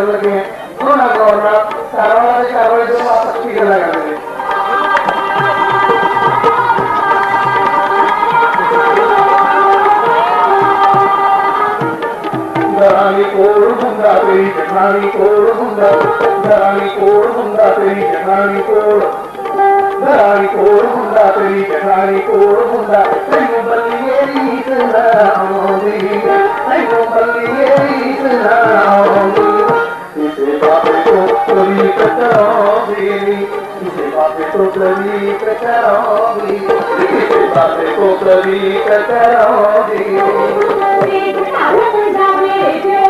कर लगे हैं कोरोना का होना कार्रवाई कार्रवाई जो वापस ठीक लगा लगे దరాని కోరుకుందా తెరి జనాని కోరుకుందా దరాని కోరుకుందా తెరి జనాని కోరు దరాని కోరుకుందా తెరి జనాని కోరుకుందా నేను బల్లి ఏరీతున్నా అమ్మోది నేను బల్లి ఏరీతున్నా preferobili, i se bate problemi preferobili, i se bater contra mim, Nek' sada se zavređe,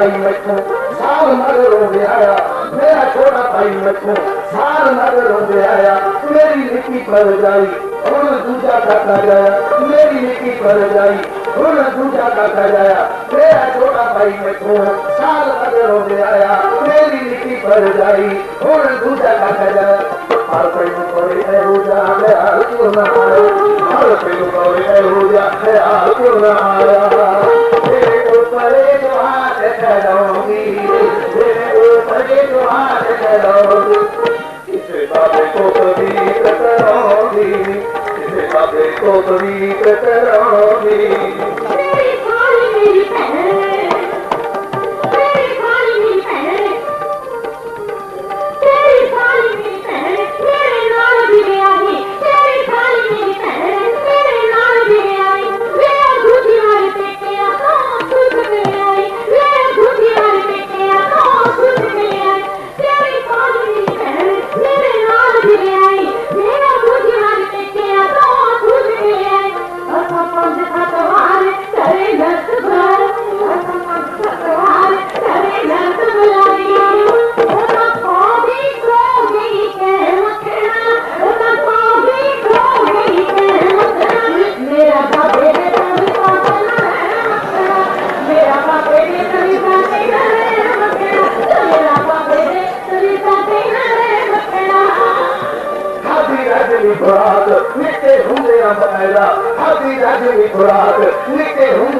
भाई मैथो साल नगर रोंदे आया मेरा छोटा भाई मैथो साल नगर रोंदे आया मेरी लिखी पर जाई और दूजा काका जाया, मेरी लिखी पर जाई और दूजा काका जाया, मेरा छोटा भाई मैथो साल नगर रोंदे आया मेरी लिखी पर जाई और दूजा काका जाया। हर कोई कोई है हो जा हर कोई ना आए हर कोई है हो जा हर कोई ना आया कोतरी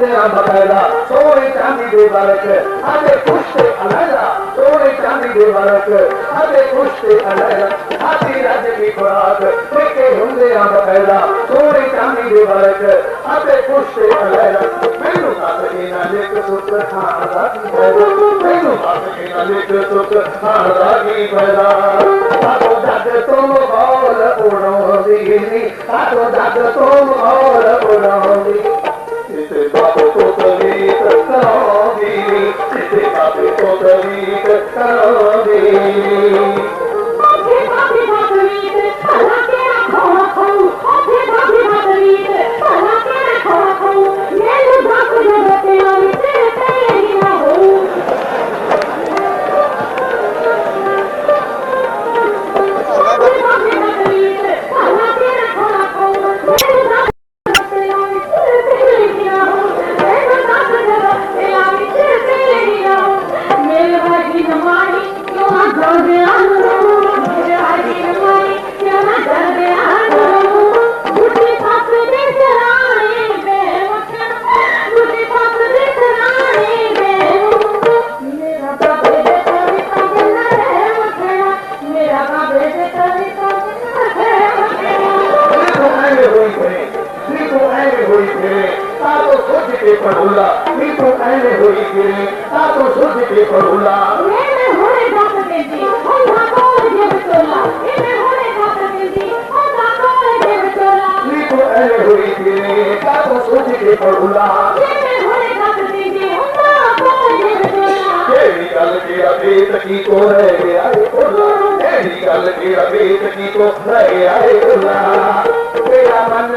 ਨਿੱਕੇ ਹੁੰਦੇ ਆ ਬਕਾਇਦਾ ਸੋਨੇ ਚਾਂਦੀ ਦੇ ਵਰਕ ਅਤੇ ਪੁਸ਼ਤੇ ਅਲੈਦਾ ਸੋਨੇ ਚਾਂਦੀ ਦੇ ਵਰਕ ਅਤੇ ਪੁਸ਼ਤੇ ਅਲੈਦਾ ਹਾਦੀ ਰਾਜਨੀ ਖੁਰਾਕ ਨਿੱਕੇ ਹੁੰਦੇ ਆ ਬਕਾਇਦਾ ਸੋਨੇ ਚਾਂਦੀ ਦੇ ਵਰਕ ਅਤੇ ਪੁਸ਼ਤੇ ਅਲੈਦਾ ਮੈਨੂੰ ਦੱਸ ਕੇ ਨਾ ਲਿਖ ਸੁੱਤ ਖਾਣ ਦਾ ਕੀ ਫਾਇਦਾ ਮੈਨੂੰ ਦੱਸ ਕੇ ਨਾ ਲਿਖ ਸੁੱਤ ਖਾਣ ਦਾ ਕੀ ਫਾਇਦਾ ਸਾਡੋ ਜੱਗ ਤੋਂ ਮਹੌਲ ਉਡਾਉਂਦੀ ਨੀ ਸਾਡੋ ਜੱਗ ਤੋਂ ਮਹੌਲ ਉਡਾਉਂਦੀ Thank you. ते ताको सुधी ते परुला ने ने होरे जात मिलदी हो धाको जे बतोला ने ने होरे जात मिलदी हो धाको जे बतोला ने को अरे होरी ते ताको सुधी ते परुला ने ने होरे जात मिलदी हो धाको जे बतोला तेरी गल के अबेत की को रह गया ए ओला तेरी गल के अबेत की को रह गया ए ओला तेरा मन